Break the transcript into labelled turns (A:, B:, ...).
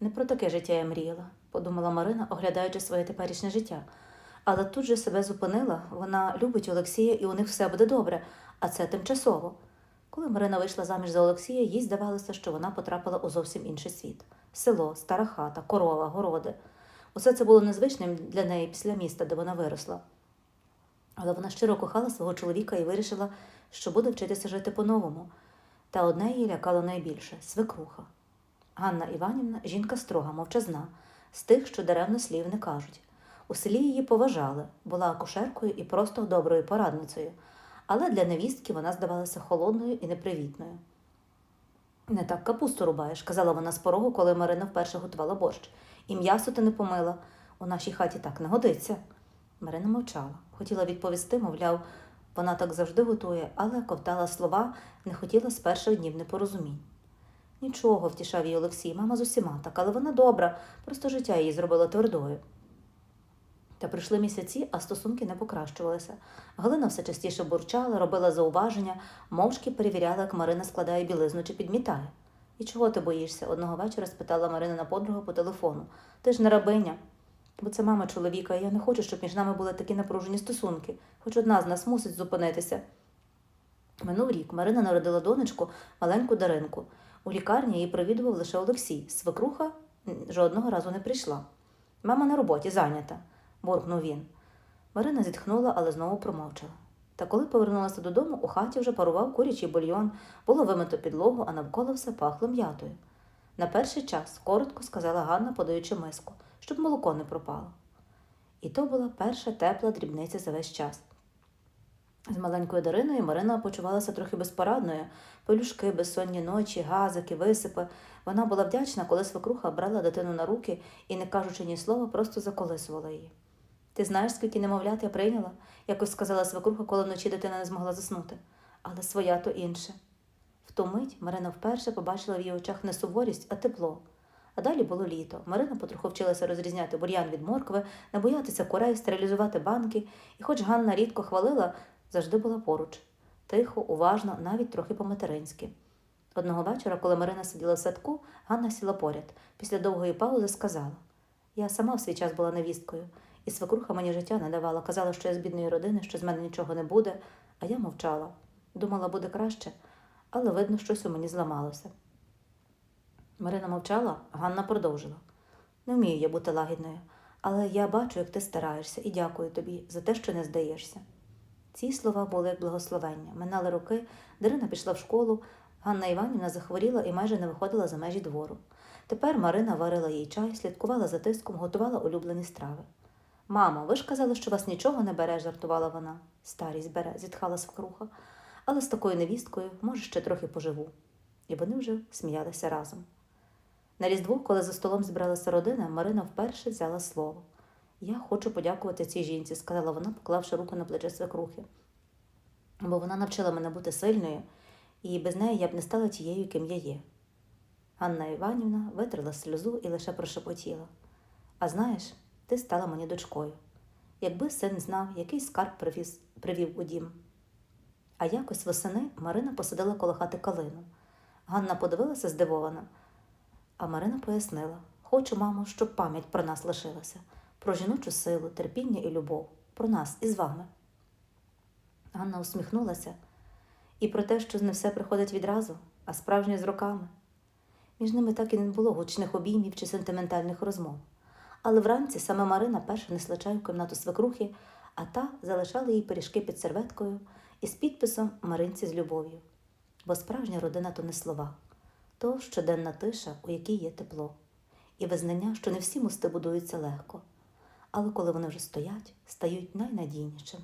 A: Не про таке життя я мріяла, подумала Марина, оглядаючи своє теперішнє життя. Але тут же себе зупинила, вона любить Олексія і у них все буде добре, а це тимчасово. Коли Марина вийшла заміж за Олексія, їй здавалося, що вона потрапила у зовсім інший світ: село, стара хата, корова, городи. Усе це було незвичним для неї після міста, де вона виросла. Але вона щиро кохала свого чоловіка і вирішила, що буде вчитися жити по-новому. Та одне її лякало найбільше свекруха. Ганна Іванівна жінка строга, мовчазна, з тих, що даремно слів не кажуть. У селі її поважали, була акушеркою і просто доброю порадницею, але для невістки вона здавалася холодною і непривітною. Не так капусту рубаєш, казала вона з порогу, коли Марина вперше готувала борщ. І м'ясо ти не помила. У нашій хаті так не годиться. Марина мовчала. Хотіла відповісти, мовляв, вона так завжди готує, але ковтала слова, не хотіла з перших днів непорозумінь. Нічого, втішав її Олексій, мама з усіма так, але вона добра, просто життя її зробило твердою. Та пройшли місяці, а стосунки не покращувалися. Галина все частіше бурчала, робила зауваження, мовчки перевіряла, як Марина складає білизну чи підмітає. І чого ти боїшся? одного вечора спитала Марина на подругу по телефону. Ти ж не рабиня. Бо це мама чоловіка, і я не хочу, щоб між нами були такі напружені стосунки. Хоч одна з нас мусить зупинитися. Минув рік Марина народила донечку, маленьку Даринку. У лікарні її провідував лише Олексій. Свекруха жодного разу не прийшла. Мама на роботі зайнята, буркнув він. Марина зітхнула, але знову промовчала. Та коли повернулася додому, у хаті вже парував курячий бульйон, було вимито підлогу, а навколо все пахло м'ятою. На перший час, коротко сказала Ганна, подаючи миску, щоб молоко не пропало. І то була перша тепла дрібниця за весь час. З маленькою Дариною Марина почувалася трохи безпорадною. Пелюшки, безсонні ночі, газики, висипи. Вона була вдячна, коли свекруха брала дитину на руки і, не кажучи ні слова, просто заколисувала її. Ти знаєш, скільки немовлят я прийняла, якось сказала свекруха, коли вночі дитина не змогла заснути. Але своя то інше. В ту мить Марина вперше побачила в її очах не суворість, а тепло. А далі було літо. Марина потроху вчилася розрізняти бур'ян від моркви, не боятися курей, стерилізувати банки, і хоч Ганна рідко хвалила, завжди була поруч. Тихо, уважно, навіть трохи по-материнськи. Одного вечора, коли Марина сиділа в садку, Ганна сіла поряд. Після довгої паузи сказала: Я сама в свій час була невісткою, і свекруха мені життя не давала. Казала, що я з бідної родини, що з мене нічого не буде, а я мовчала. Думала, буде краще, але видно, щось у мені зламалося. Марина мовчала, Ганна продовжила. Не вмію я бути лагідною, але я бачу, як ти стараєшся, і дякую тобі за те, що не здаєшся. Ці слова були благословення. Минали роки, Дарина пішла в школу, Ганна Іванівна захворіла і майже не виходила за межі двору. Тепер Марина варила їй чай, слідкувала за тиском, готувала улюблені страви. Мамо, ви ж казали, що вас нічого не бере, жартувала вона. Старість бере, зітхала свекруха, але з такою невісткою, може, ще трохи поживу. І вони вже сміялися разом. На Різдво, коли за столом збиралася родина, Марина вперше взяла слово. Я хочу подякувати цій жінці, сказала вона, поклавши руку на плече свекрухи. Бо вона навчила мене бути сильною, і без неї я б не стала тією, ким я є. Анна Іванівна витерла сльозу і лише прошепотіла. А знаєш, ти стала мені дочкою. Якби син знав, який скарб привіз, привів у дім. А якось восени Марина посадила коло хати калину. Ганна подивилася здивована, а Марина пояснила: Хочу, мамо, щоб пам'ять про нас лишилася, про жіночу силу, терпіння і любов, про нас із вами. Ганна усміхнулася і про те, що не все приходить відразу, а справжнє з роками. Між ними так і не було гучних обіймів чи сентиментальних розмов. Але вранці саме Марина перша несла чай у кімнату свекрухи, а та залишала їй пиріжки під серветкою із підписом Маринці з любов'ю. Бо справжня родина то не слова, то щоденна тиша, у якій є тепло, і визнання, що не всі мости будуються легко, але коли вони вже стоять, стають найнадійнішими.